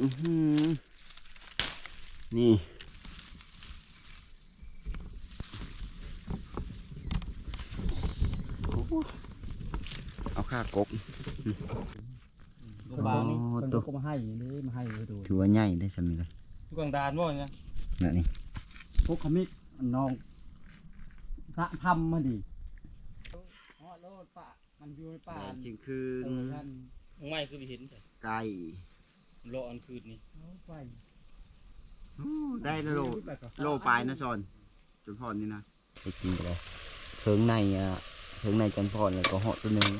อื้อหือนี่โอ้โหเอาค่ากบกระบานี่อ๋อมันตัวก็มาให้อย่างนี้มาให้ไปดูถือว่าใหญ่ได้สำนี้เลยทุกกลางดานบ่เนี่ยนั่นนี่พวกขมิดน้องพระทำมาดิอ๋อโลดป่ามันอยู่ในป่าจริงคือเออท่านไม่คือไปเห็นแต่ไก่ รออันคืนนี่เอาไปอู้ได้แล้วโลโลปลายนะซอนจนพรนี่นะไปกินไปเลยเถิงในอะเถิงในจนพรแล้วก็เหาะตัวหนึง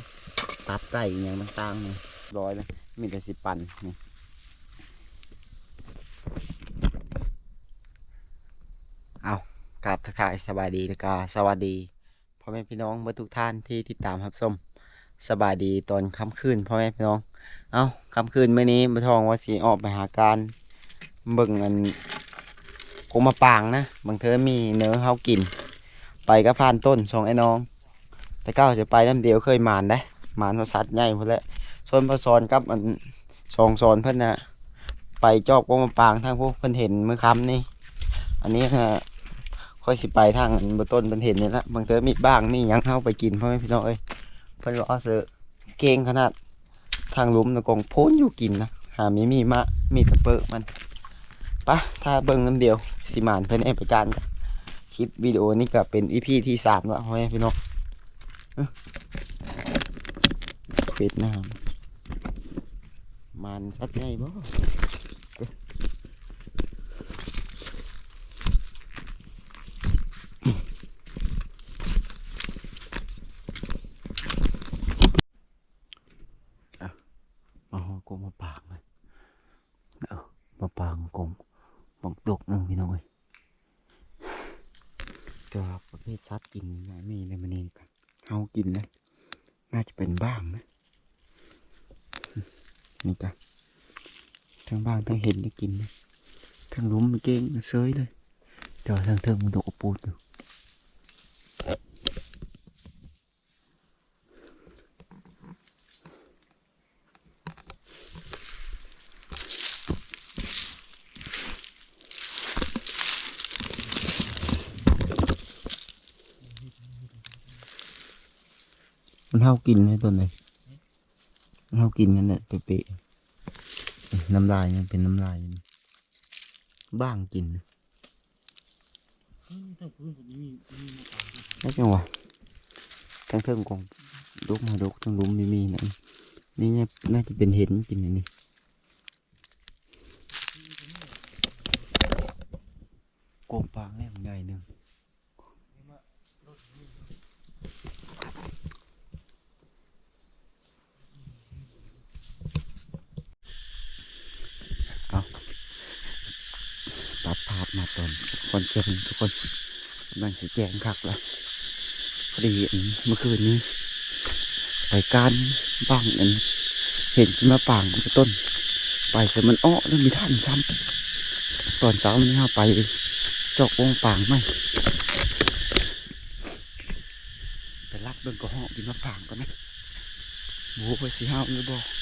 ตับไก่อหย่างต่างๆนี่ร้อยเลยมีแต่สิปันนี่เอากราบทักทายสบายดีแล้วก็สวัสดีพ่อแม่พี่น้องเมื่อทุกท่านที่ติดตามรับชม สบายดีตอนค่ำคืนพ่อแม่พี่น้อง เอาค่ำคืนเมื่อนี้มาทองว่าสีออกไปหาการเบิ่งอันกงมาปางนะบางเทอมีเนื้อเฮากิน ไปก็ผ่านต้นสองไอ้น้อง แต่ก้าวจะไปน้ำเดียวเคยหมานได้หมานพสัตว์ใหญ่พอแล้วส่วนพอซอนกับอันสองซอนเพิ่อนนะไปจอบกงมาปางทางพวกเพิ่อนเห็นเมื่อคำนี่ อันนี้ฮะค่อยสิไปทางอันบนต้นเพิ่อนเห็นนี่ละบางเทอมีบ้างมียังเข้าไปกินพ่อแม่พี่น้องเอ้ย เพิ่นรอเสือเก่งขนาดทางลุมตะกงโพ้นอยู่กินนะหามีมีมะมีตะเปิมันปะถ้าเบิ่งน้ำเดียวสิมานเพิ่นเอไปการกันคลิปวิดีโอนี้ก็เป็นอีพีที่สามแล้วพ่อแม่พี่น้องเปิดน้ามันสัดใหญ่บ่เอ้อมาหอกงมาปากเลยเอามาปางกงบังตกหนึงพี่น้องเอ้ยแต่ว่าประเภทสัตว์กินง่ายมีในมันนี่กันเฮากินนะน่าจะเป็นบ้างนะ นี่กันทั้งบ้างทั้งเห็นได้กินนะทั้งหลุม มันเก่งมันเซยเลยแต่ว่าทั้งเทิงมันตกปูด บ้างกินนะทั้งพื้นผมมีมีมาปางแล้วจังหวะทั้งเทิงกองลุกมาลุกทั้งลุมมีมีนั่นนี่เนี่ยน่าจะเป็นเห็นกินอันนี้โกงปางแน่มันใหญ่หนึ่งเอาตัดภาพมาต อนคนทุกคนกำลังสีแจงคักแล้วพอดีอันเมื่อคืนนี้ไปการบ้างอันเห็นขึ้นมาป่างมันต้น ไปเสร็จมันอ้อแล้วมีท่านซ้ำตอนเช้านี้เราไปจอกวงป่างไหมไปลักเบิ่งกระห้องกินมาป่างก่อนนะโว้ไปสิห้าวหรือบ่ไป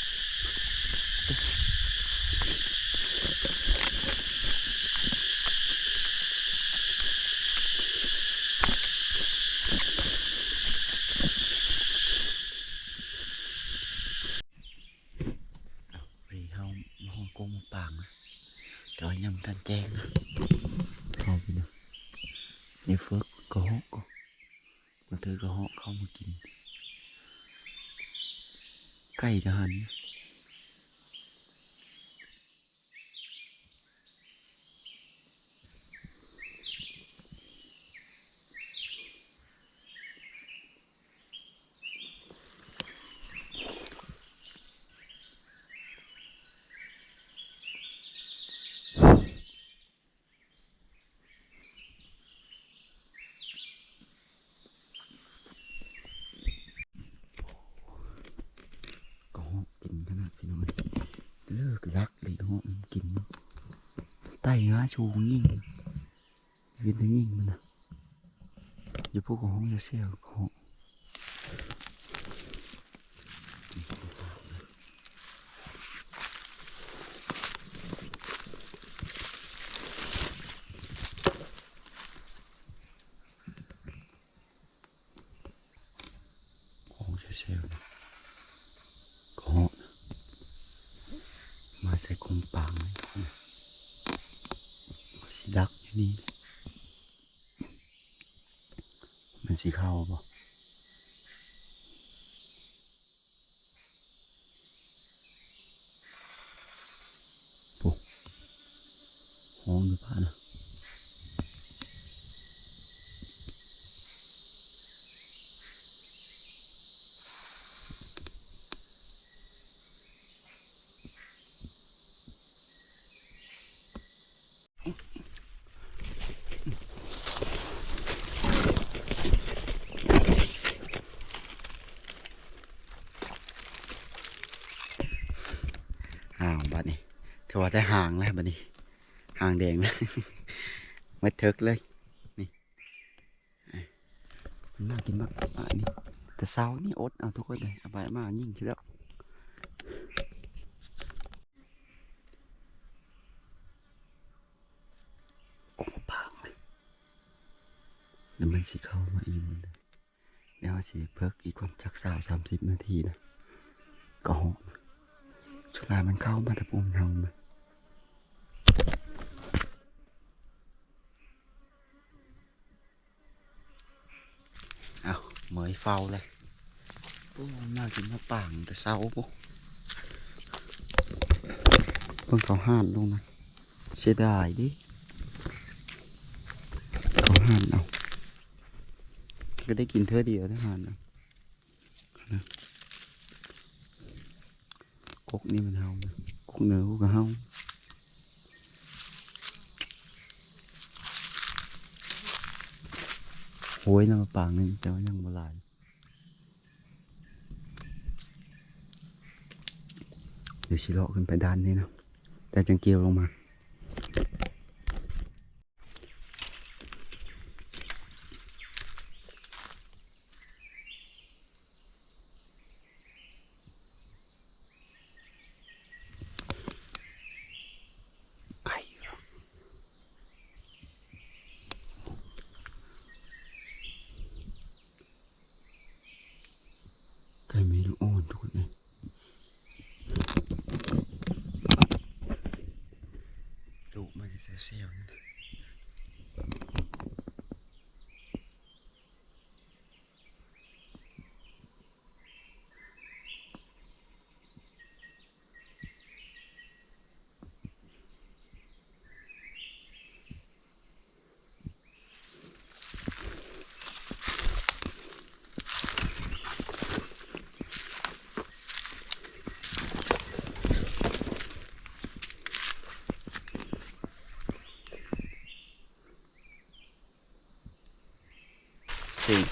tay ngã xuống nhìn Việt nó nhìn mình à Giờ bố còn không ra xe còn Hold yourself. นี่ มันสีเข้าบ่ห้ อ้าวบัดนี้ถือว่าได้ห่างแล้วบัดนี้หางแดงนะมาเทิกเลยนี่น่ากินมากอะนี่แต่เช้านี่อดเอาทุกคนเลยเอาไปมายิ่งชิแล้วโอ้ปางเลยเดี๋ยวมันสิเข้ามาอีกหมดเลยเดี๋ยวสิเพิกอีกคนจักสาวสามสิบนาทีนะก็หอม ชุลามันเข้ามาตะปุ่มเฮามาเอาเหมยเฝ้าเลยโอ้น่ากินมะป่ กกนี่มันเฮากกเนื้อกูก็เฮาโอ้ยน้ำปางนึงแต่ว่ายังบ่หลายเดี๋ยวชิเลาะขึ้นไปด้านนี้นะแต่จังเกียวลงมา ไก่เหรอไก่มีลูกอ่อนทุกคนเลย ดุ มันเซ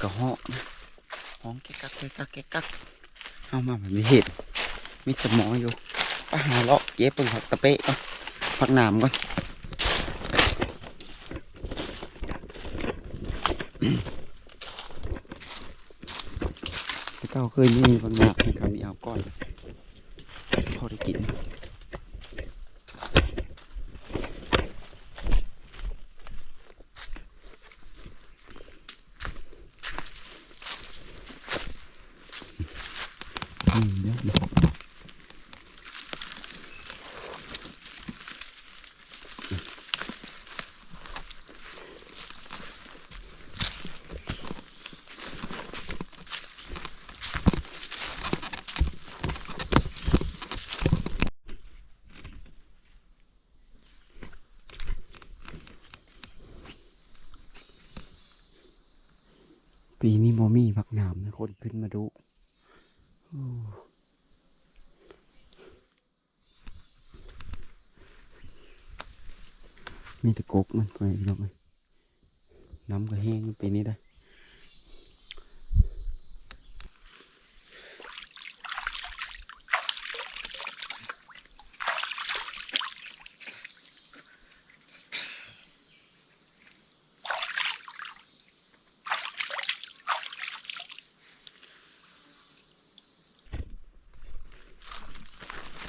กระเหาะนะห้องแกกักแกกักแก๊กกักเอามาแบบมีเห็ดมีสมองอยู่ไปหาเลาะเย็บเปิงผักตะเปะก่อนผักหนามก่อนเก้าเคยมีผักหนามให้เขามีเอาก้อนพอได้กิน อืมเดี๋ยวเดี๋ยวปีนี้โมมี่พักหนามนะคนขึ้นมาดูโอ้ มีแต่กบมันไปน้องน้ำก็แห้งปีนี้ได้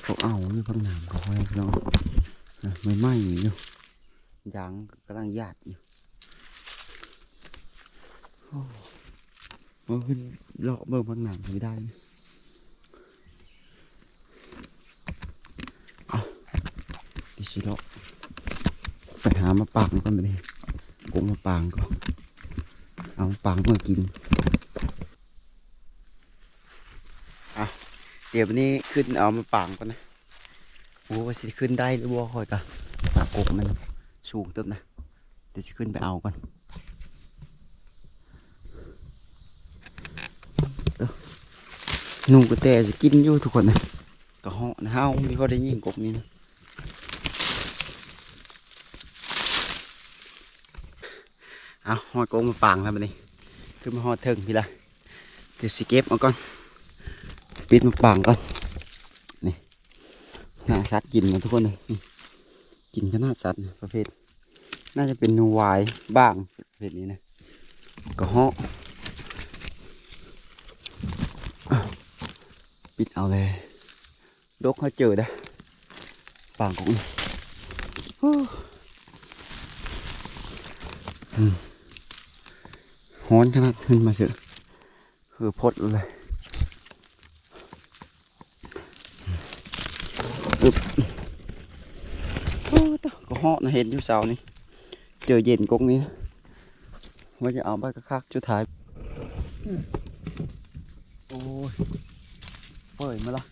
เขาเอาอยู่ข้างหน้ำเขาไว้พี่น้องนะไม่ไหม้อยู่ ยางกำลังหยาดอยู่โอ้ มันขึ้นเลาะเบิ่งบางหนัง ไม่ได้อะดิสิเลาะไปหามาปางก่อนไปเลยกงมาปางก่อนเอามาปางมากินอะเดี๋ยววันนี้ขึ้นเอามาปางก่อนนะโอ้ว่าสิขึ้นได้หรือบ่ค่อยกะปากกบมันสูงเติบนะเดี๋ยวจะขึ้นไปเอาก่อน หนูกระแตจะกินอยู่ทุกคนนะกระหาะนะเฮาไม่ค่อยได้ยิงกบนี่นะเอาหอยโกงมาปางแล้วมันนี่คือมาหอดเถิงพี่ละเดี๋ยวสิเก็บเอาก่อนปิดมาปางก่อนนี่น้าสัตว์กินนะทุกคนเลยนี่กินขนาสัตว์ประเภท น่าจะเป็นนูวายบ้างประเภทนี้นะกระเหา ปิดเอาเลยดกเขาเจอได้ปาง cũng ừ. ฮ้อนขนาดขึ้นมาเสือคือพดเลยอึบโอ้ตะก็เหาะนะเห็นอยู่เสานี่เจอเย็นกงนี้ว่าจะเอาไปกระคักชุดท้ายโอ้ย เปิดมาละ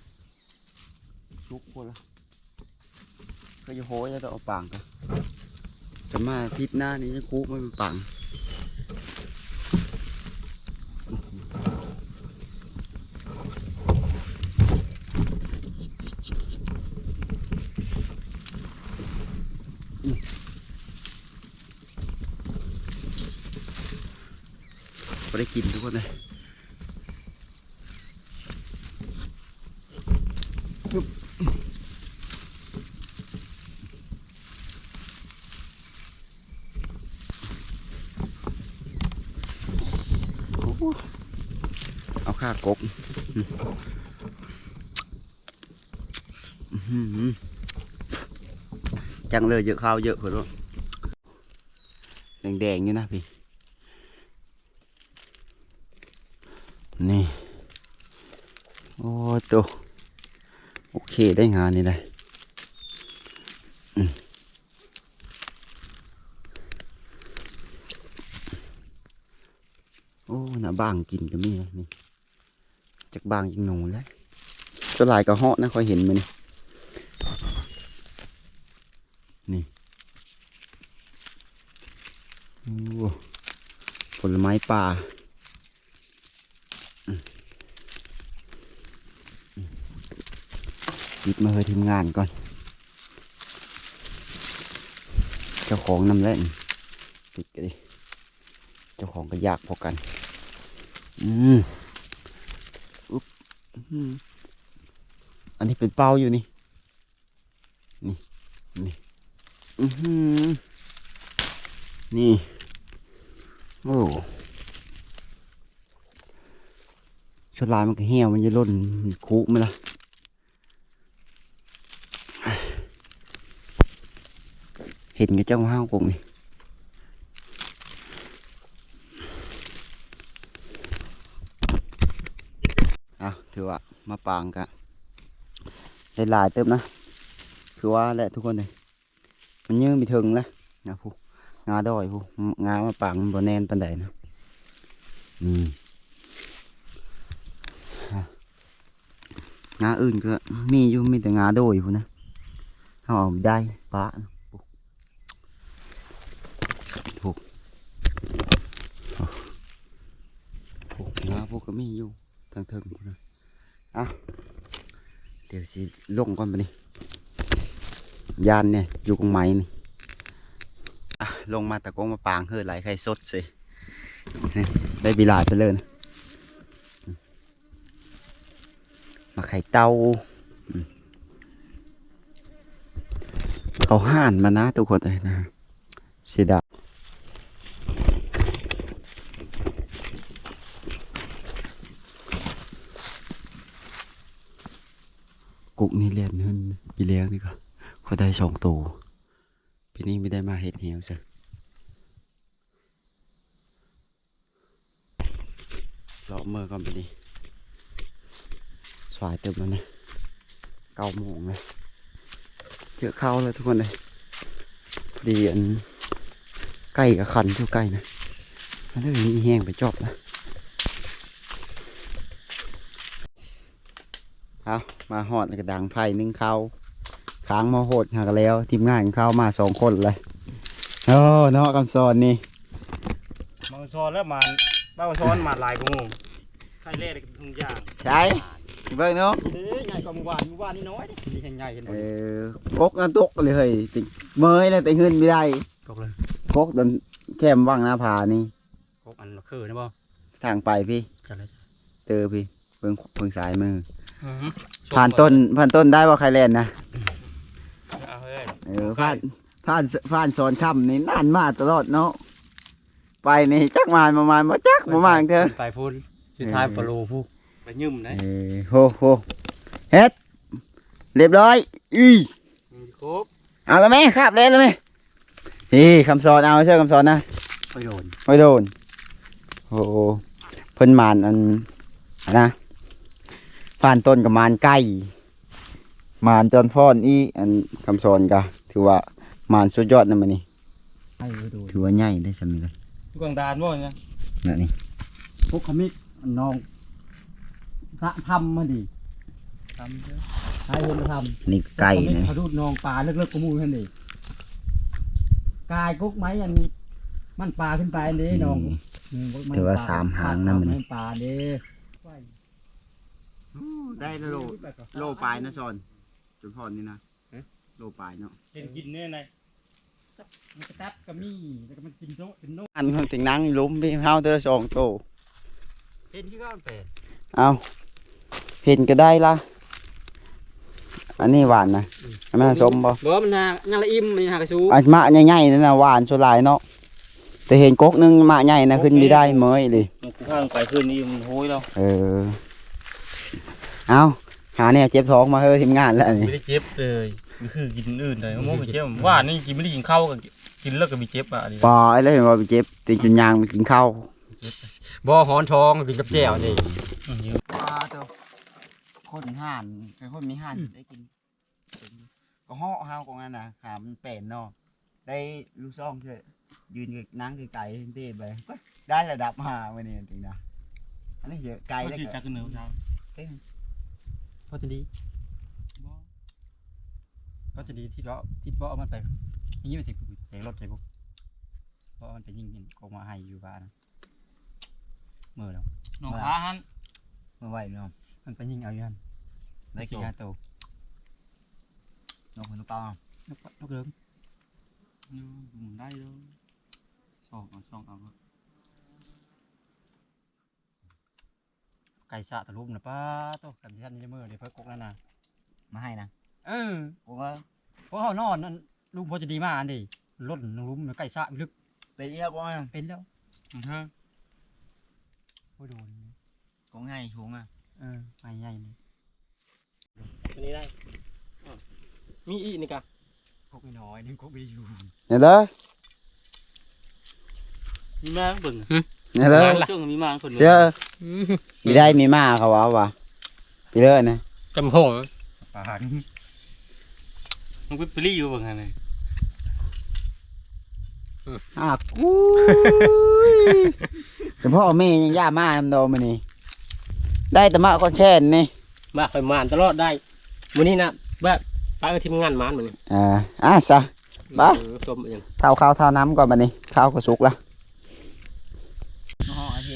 ชุกพวละก็จะโหจะต้องเอาปางกันจะมาทิศหน้านี้จะคุไม่เป็นปังไม่ได้กินทุกคนเลย โอ้โห เอาข้ากบอืมอื้อหือจังเลยเยอะข้าวเยอะเพื่อนลูกแดงๆอยู่นะพี่ นี่ โอ้ตัวโอ เคได้งานนี่เลยโอ้น่ะบางกินก็มีนะนี่จากบางจังหนูแล้วตัวลายก็เหาะนะคอยเห็นมันนี่โอ้ผลไม้ป่าอืมอืม หยิบมาเฮยทีมงานก่อน เจ้าของนำเล่นปิดกันดิ เจ้าของก็ยากพอกัน อืมอุ๊บอืมอันนี้เป็นเป้าอยู่นี่ นี่ นี่อือหือนี่ โอ้ชดลายมันก็เหี่ยวมันจะล่นมันคุไหมล่ะ เห็นกับเจ้าห้าวกงนี่เอาถือว่ามาปางกะได้หลายเติมนะคือว่าแหละทุกคนเลยมันยืมไปถึงแล้วนะผู้งาดอยผู้งามาปางมันบ่แน่นปันใดนะอืมฮะงาอื่นก็มีอยู่มีแต่งาโดอยผู้นะเอาเอาไปได้ปะผู้ผู้ผู้งาพวกก็มีอยู่ ทางเทิงนนะอะเดี๋ยวสิลงก่อนไปนี่ยานเนี่ยอยู่กรงไม้นี่อะลงมาตะโกงมาปางเฮือไหลไข่สดสิได้บีลาไปเลยนะมาไข่เต้าเขาห่านมานะทุกคนเลยนะเสียดาย นี่เลียนขึ้นปีเลี้ยงนี่ก็เขาได้สองตัวปีนี้ไม่ได้มาเห็ดเหนียวจ้ะเลาะมือก่อนไปดิสายเต็มแล้วนี่ยเก้าโมงเลยเจอเข้าเลยทุกคนเลยพอดีอันใกล้กับคันอยู่ใกล้นะมันเลยมีแห้งไปจอบนะ เอามาหอดกระดังไผ่นึ่งข้าวค้างมาโหดหักแล้ว ทีมงานเข้ามาสองคนเลยโอ้เนาะคำสอนนี่บางซอนแล้วมันบางซอนมาหลายกว่างูไข่เล่ทุกอย่างใช่เบิ่งเนาะเอ้ยใหญ่กว่าหมู่บ้านหมู่บ้านนี่น้อยดิมีแห่งใหญ่เห็นบ่เออกกนั่นตกเลยเฮ้ยติเมยเลยแต่เงินไม่ได้กกเลยกกตอนแคมว่างหน้าผานี่กกอันคือนะบ่ทางไปพี่จังเลยเจอพี่เบิ่งเบิ่งสายมือ ผ่านต้นผ่านต้นได้ว่าใครเล่นนะเอาเฮ้ยเออผ่านผ่านผ่านสอนคำนี่นานมาตลอดเนาะไปนี่จักมานประมาณบ่จักประมาณเถอะไปพูนสุดท้ายเออปลาโลผู้ไปยืมไหนเออโหโหเฮ็ดเรียบร้อยอุ้ยมีครบเอาแล้วไหมครับเล่นแล้วไหมนี่คำสอนเอาเชื่อคำสอนนะไปโดนไม่โดนโอ้โหเพิ่นมานอันอันนะ ผ่านต้นกับมานใกล้มานจอนพอนอีอันคำสอนกะถือว่ามานสุดยอดนะมันนี่ให้ไปโดนถือว่าใหญ่ได้สำนี้เลยทุกกลางดานบ่เนี่ยนั่นนี่พวกขมิดน้องพระทำมาดิทำเถอะใครเห็นมาทำนี่ไก่ขมิดนะเขาดูดน้องปลาเลิกๆกระมูท่านดิกายกุ๊กไม้อันมันปลาขึ้นไปอันนี้น้องอืมมันถือว่าปลสามหางนะมันปลนี่ปลาเด้ ได้โลโลปลายนะสอนจนพอนนี่นะโลปลายเนาะเห็นกินเนี่ยไหนมันกระแทบกระมี่แล้วก็มันกินโนเป็นโนอันความถึงนั่งล้มพี่เฮาเตอร์สองโตเห็นที่ก้อนเป็ดเอาเห็นก็ได้ละอันนี้หวานนะอันนั้นสมบ่บ่มันหายังละอิ่มมันหากระชูอันมะใหญ่ๆนั่นน่ะหวานสุดหลายเนาะแต่เห็นกกหนึงมะใหญ่นะขึ้นไม่ได้เมยเลยกูข้างไปคืนนี้มันโหยแล้วเออ เอาหาเนี่ยเจ็บท้องมาเฮ้ยทีมงานแล้วไม่นี่ได้เจ็บเลยมันคือกินอื่นเลยมันไม่เจ็บว่านี่กินไม่ได้กินข้าวก็กินแล้วก็มีเจ็บอะดิปอไอ้เลยเห็นว่าไปเจ็บติดจนยางมันกินข้าวบ่หอนทองกินกับแจ่วนี่ปลาตัวคนห่านเป็นคนมีห่านได้กินก็ห่อเฮาของอันน่ะขามันเป็นเนาะได้ลูกซ่องเถอะยืนนั่งไกลๆเต้ไปได้ระดับมาวันนี้จริงนะอันนี้เยอะไกลไปแล้วกิน ก็จากกันเหนือเช้าพอจะดีก็จะดีที่เราที่บ่เอามันไปอย่างนี้มันสิเสียงรถใจพวกเพราะมันไปยิงกองมาให้อยู่บ้านเมื่อแล้วน้องขาหันเมื่อไหวเนาะมันไปยิงเอาอยู่หั่นได้สี่กี่ห้าตัวนกคนเปล่านกนกเดิมมึงได้เลยสองเอาสองเอา ก่สะตะลุมนะป้าโตกันที่ท่านนี่เมื่อเดี๋ยวเพิ่นกกนั่นน่ะมาให้นะเออผมว่าเพราะเขานอนนั่นลุงพอจะดีมากอันดิรถลุงไก่สะลึกเป็นเยอะกว่าเป็นแล้วฮะโอ้ยโดนก็ง่ายช่วงอะเออไม่ใหญ่นี่ตัวนี้ได้มีอีนี่กะกกน้อยนึงกกไม่อยู่เนี่ยเด้อมีมาเบิ่งเนี่ยเด้อช่วงมีมาคนเชื่อมีได้มีมาเขาว่าว่ะไปเด้อนะจำหงปานมันเป็นปลีอยู่เบิ่งไงอะกูแต่พ่อแม่ยังย่ามาทำโดมันนี่ได้แต่มาก็แค่นี้มาคอยมานตลอดได้วันนี้นะแบบป้าก็ทีมงานมานเหมือนกันอ่าอะซะบ้าเออชมอย่างเท่าข้าวเท่าน้ำก่อนบันนี้ข้าวก็สุกละห่ออาทิ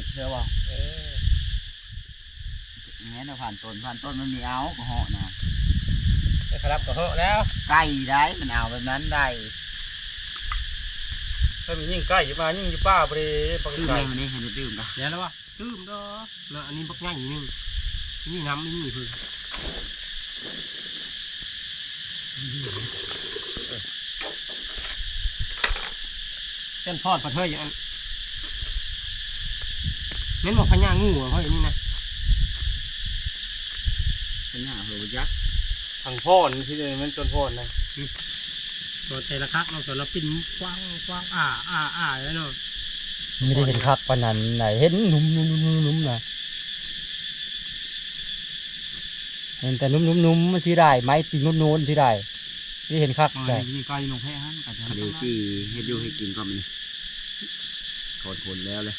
ตย์เชื่อบ่เอองั้นเราผ่านต้นผ่านต้นมันมีเอาก็ห่อนะนะครับก็เหอะแล้ว ไก่ได้มันเอาแบบนั้นได้ถ้ามียิ่งใกล้อยู่มายิ่งอยู่ป้าไปเลยปกดื่มติเลยมันนี่ให้ดื่มกันเดี๋ยวแล้ววะตื้มดอแล้วอันนี้บักง่ายอีกนึงนี่น้ำไม่มีคือเส้นทอดผัดเฮ้ยอย่างนั้น แม่นบอกพญางูเหรอเขาอย่างนี้นะพญาเหยักษ์ทางพ่อนที่เลยมันจนพ่อนนะส่วนแต่ละคักเราส่วนเราปิ้นกว้างกว้างอ่าอ่าอ่าแล้วเนาะไม่ได้เห็นคักปนันไหนเห็นนุ่มนุ่มนุ่มนุ่มนะเห็นแต่นุ่มนุ่มนุ่มที่ได้ไหมตีนุ่มนุ่มที่ได้ที่เห็นคักไต่มีไก่นกแพะฮะเดี๋ยวที่ให้ดูให้กินก่อนเลยขอดผนแล้วเลย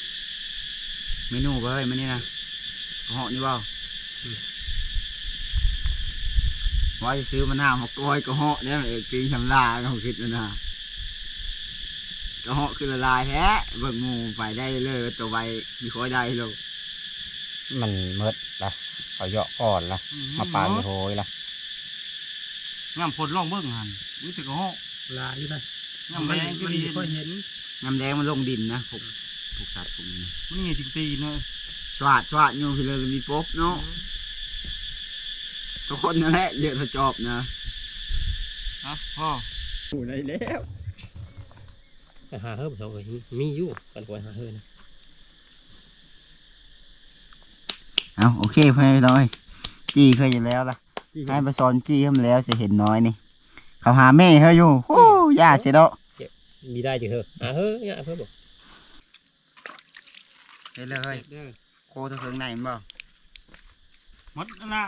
เมนูเว้ยมันนี่นะกระเหาะนี่เว่าว่าจะซื้อมะนาวมาก้อยกระเหาะเนี่ยเอกปิ้งชำลาเขาคิดมันนะกระเหาะคือละลายแท้เบิ่งหมูไปได้เลยตัวใบมีคอยได้ลูกมันเมดละเขาเหยาะก่อนละมาปานโหยละงามผลลองเบิ่งหันอุ้ยแต่ก็เหาะลาอยู่ได้งามแดงก็มันดีค่อยเห็นน้ำแดงมันลงดินนะพวก พวกสัตว์พวกนี้นะมันนี่จริงตีเนอะสวาดสวาดอยู่พี่เลยมีป๊บเนาะทุกคนนั่นแหละเยอะทจอบนะอะพ่อหูได้แล้วไปหาเฮิบเขาเอ้ยมีอยู่กันกว่าหาเฮิบนะเอาโอเคพ่อแม่พี่น้อยจี้เคยอยู่แล้วล่ะให้ไปสอนจี้เขามาแล้วจะเห็นน้อยนี่เขาหาแม่เขาอยู่โอ้ย่าเสียแล้วมีได้จังเฮิบหาเฮิบเนี่ยเฮิบบอกเห็นเลยเด้อโคตรเพิงในมันบ่หมดแล้วนะ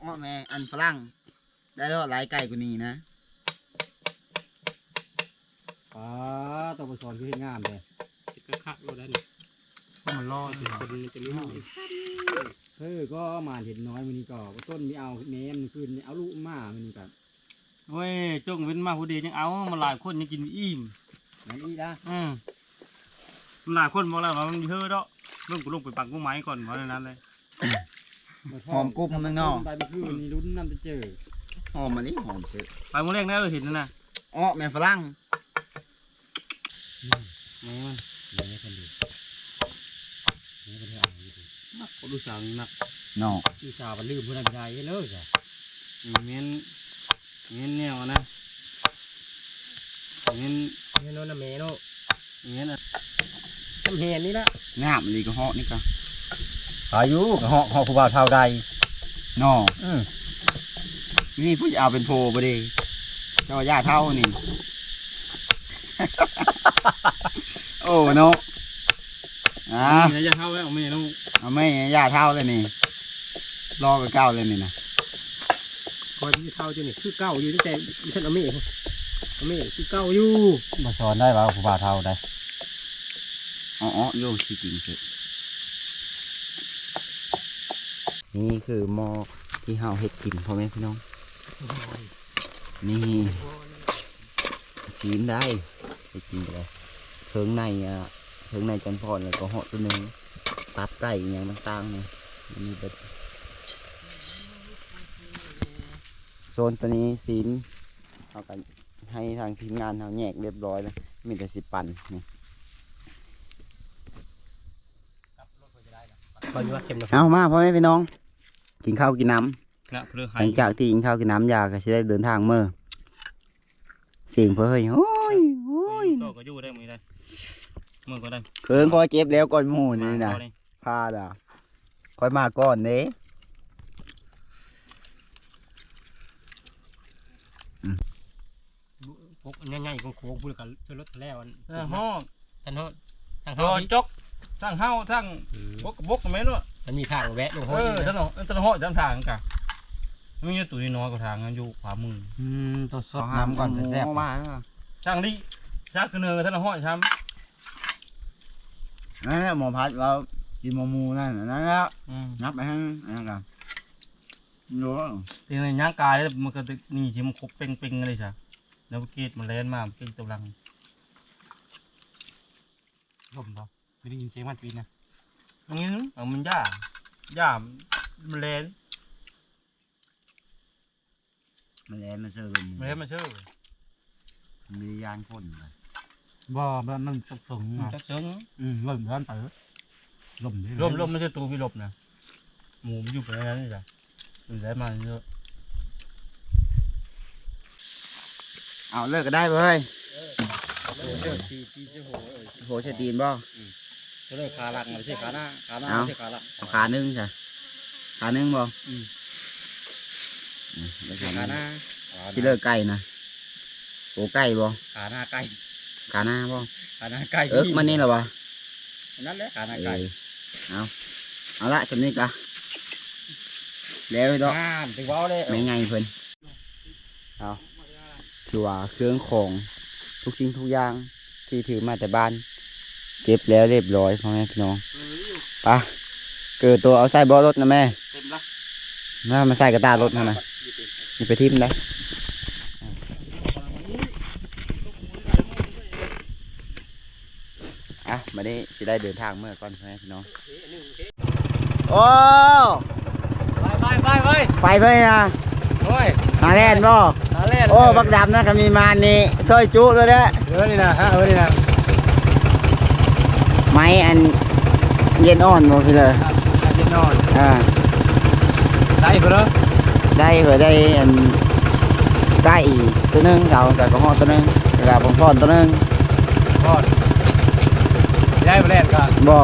อ้อแม่อันฝรั่งได้แล้วหลายไก่กว่านี้นะป้าตัวผสมคือเฮ็ดงามเลยติดกระคักเราได้นี่มันรอดคนมันจะมีอยู่เออก็มาเห็นน้อยมันนี่ก็ต้นมีเอาแหนมมันขึ้นเอาลูกมามันนี่ก็เว้ยจงเว้นมาผู้เดียวยังเอามาหลายคนยังกินอิ่มมันอีละอืมมัน หลายคนบอกแล้วว่ามันมีเธอเนาะเรื่องกูลงไปปักกูไม้ก่อนเพราะฉะนั้นเลยหอมกรุบมันเนาะไปเมื่อคืนนี่ลุ้นน้ำจะเจอหอมมันนี่หอมเสือไปมื้อแรกนะเออเห็นนั่นนะอ้อแม่ฝรั่งนี่มันนี่คนดีนี่คนที่อ่านอยู่ดีนักดูสาวนี่นักเนาะพี่สาวมันลืมผู้นั้นไม่ได้เลยจ้ะเมียนเมียนแนวนะเมียนเนี่ยโน่นน่ะแม่เนาะเมียนอะทำแหนนี่ละงามเลยก็เหาะนี่ก็อายุเหาะเหาะผู้บ่าวเท่าใดเนาะอืมนี่ผู้จะเอาเป็นโพบ่ดีเจ้าย่าเท่านี่ โอ้เนาะอ่ามีนะจะเท่าแล้วไม่รู้เอาไม่ย่าเท่าเลยนี่รอกับเก้าเลยนี่นะคอยที่เท่าจนนี่คือเก่าอยู่ตั้งแต่ท่านอเม ฆอเมฆคือเก่าอยู่มาสอนได้ว่าวผู้บ่าวเท่าใดอ๋ออ๋อโยกที่จริงสินี่คือหม้อที่เฮาเฮ็ดกินพ่อแม่พี่น้อง นี่ซีนได้ไปกินไปเลยเทิงในอะเทิงในจันพรแล้วก็หาะตัวหนึ่งตับไก่อย่างต่างๆเนี่ยมันมีเบ็ดโซนตัวนี้ซีนเอากัน ให้ทางทีมงานเขาแยกเรียบร้อยแล้วมีแต่สิปั่นนี่คอยอยู่ว่าเข็มนะเอามาพ่อแม่พี่น้อง กินข้าวกินน้ำนะเพื่อหให้ลังจากที่กินข้าวกินน้ำยาก็จะได้เดินทางเมื่อเสียงเพื่อเฮ้ยโอ้ยโอ้ยก็ก็อยู่ได้มือได้มือก็ได้เคิงคอยเก็บแล้วก่อนหมู่นี่นะมาเอาเลยพาดอะคอยมาก่อนเด้ พวกง่ายๆของโค้งพูดกันช่วยลดแล้วอันเออห้อท่านเนาะทางรเฮาอจกทั้งเฮาทั้งบกบกกันไหมลูกมันมีทางแวะลงเอห้อยอทั้งหอทั้งหอทั้งทางกันมีอยู่ตัวน้อยกว่าทางนั้นอยู่ขวามืออืมตัวสดน้ำก่อนหมูแซ่บเอามาทางนี้ชักกระเนือทั้งหอช้นั่นแหละหมอพัดเรากินหมูหมูนั่นน่ะนั่นแล้วำอืมนับไปให้อันนั้นกันดูทีนี้ย่างกายแล้วมันก็นี่ชิมันครบเป่งๆเลยจ้ะ แล้วเมื่อกี้มันแล่นมาเมื่อกี้ตัวลังลมบ่ไม่ได้ยินเสียงมันปีนนะอันนี้เอามันย่าย่ามันแล่นมันแอนมันเสื่อมมันแล่นมาเชื่อมียานพ่นเลยบ่มันมันตกสูงจักเจิงอืมลมร้อนไปลมลมลมไม่ใช่ตัวพี่ลบนะหมูมันอยู่ไปแล้วนี่จ้ะมันแล่นมาเยอะ เอาเลิกก็ได้เว้ยโหโหใช่ตีนบ่ก็เลยขาหลังไม่ใช่ขาหน้าขาหน้าไม่ใช่ขาหลังเอาขาหนึ่งจ้ะขาหนึ่งบ่ขาหน้าน้าสิเลิกไก่นะโอ้ไก่บ่ขาหน้าไก่ขาหน้าบ่ขาหน้าไก่เอิกมันนี่หรอวะนั่นแหละขาหน้าไก่เอาเอาละสำนี้กะแล้วเนาะอ่านถึงเว้าเลยไม่ไงเพิ่อนเอา คือว่าเครื่องของทุกสิ่งทุกอย่างที่ถือมาแต่บ้าน เก็บแล้วเรียบร้อยพ่อแม่พี่น้องไปะเกิดตัวเอาใส่เบาะรถนะแม่เต็มละมามาใส่กระตารถนะนะนี่ไปทิมได้อะมาได้สิได้เดินทางเมื่อก่อนพ่อแม่พี่น้องโอ้ไปไปไปไปไปเพื่อนนะโอ้ยมาแล่นบ่นาเล่น โอ้บักดำนะก็มีมานี่ซอยจุเลยเด้อเออนี่นะฮะเออนี่นะไม้อันเย็นอ่อนบ่พี่เลยอาจินนอนอ่าได้ปะเนาะได้เผื่อได้อันใกล้อีกตัวหนึงเก่ากับกระหอตัวหนึงกับผมพอนตัวหนึงพอดได้มาเล่นกันบ่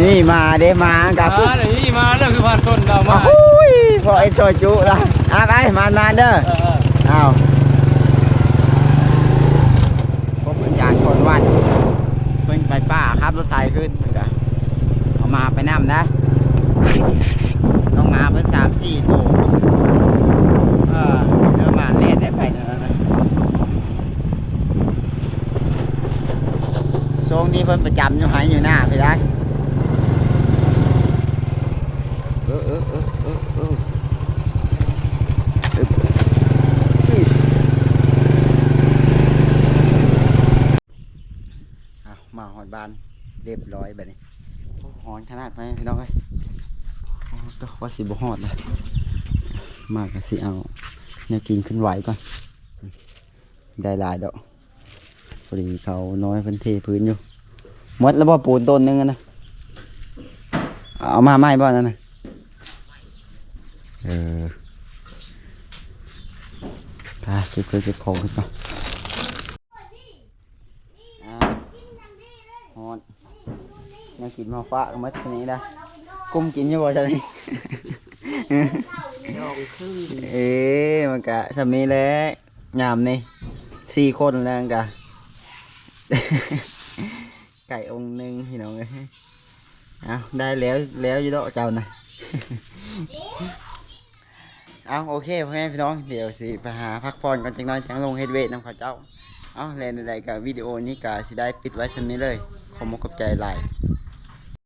นี่มาเด้มากับปุ๊บมาเลยนี่มาเรื่องคือผ่านต้นดาวมาโอ้ยพอไอ้ซอยจุละอะไปมามาเด้อเอ้าวพบอาจารย์คนวัดเพิ่นไปป้าครับรถไถขึ้นเอามาไปนำนะ ต้องมาเพิ่นสามสี่โถเออเดินมาเล่นได้ไปนั่นนะช่วงนี้เพิ่นประจำอยู่ไหอยู่หน้าไปได้เออเออเออเออเอออึ๊บ เอามาหอดบาน เรียบร้อยแบบนี้หอนขนาดไหมพี่น้องเอ้ยโอ้ตัวว่าสิบหอดเลยมากสิเอาเนี่ยกินขึ้นไหวก่อน ได้หลายดอกพอดีเขาน้อยพื้นที่พื้นอยู่มดแล้วบ่ปูนต้นหนึงนะเอามาไม่บ่นั่นนะเออไปเก็บเครื่องเก็บของขึ้นก่อนอ่า ฮอนยัง กินมาฟ้าก็มัดทีนี้ได้กุ้มกินยู่บ่ใช่ไหมเอ๊ะมันกะสามีแล้วงามนี่สี่คนแล้วกะไก่องค์หนึ่งพี่น้องเอ้ยเอาได้แล้วแล้วยู่ดอกเจ้านะเอาโอเคพ่อแม่พี่น้องเดี๋ยวสิไปหาพักผ่อนก่อนจังน้อยจังลงเฮดเวทน้ำข้าวเจ้าเอาแล้วใดๆกับวิดีโอนี้ก็สิได้ปิดไว้สำนี้เลยขอมกขอบใจหลาย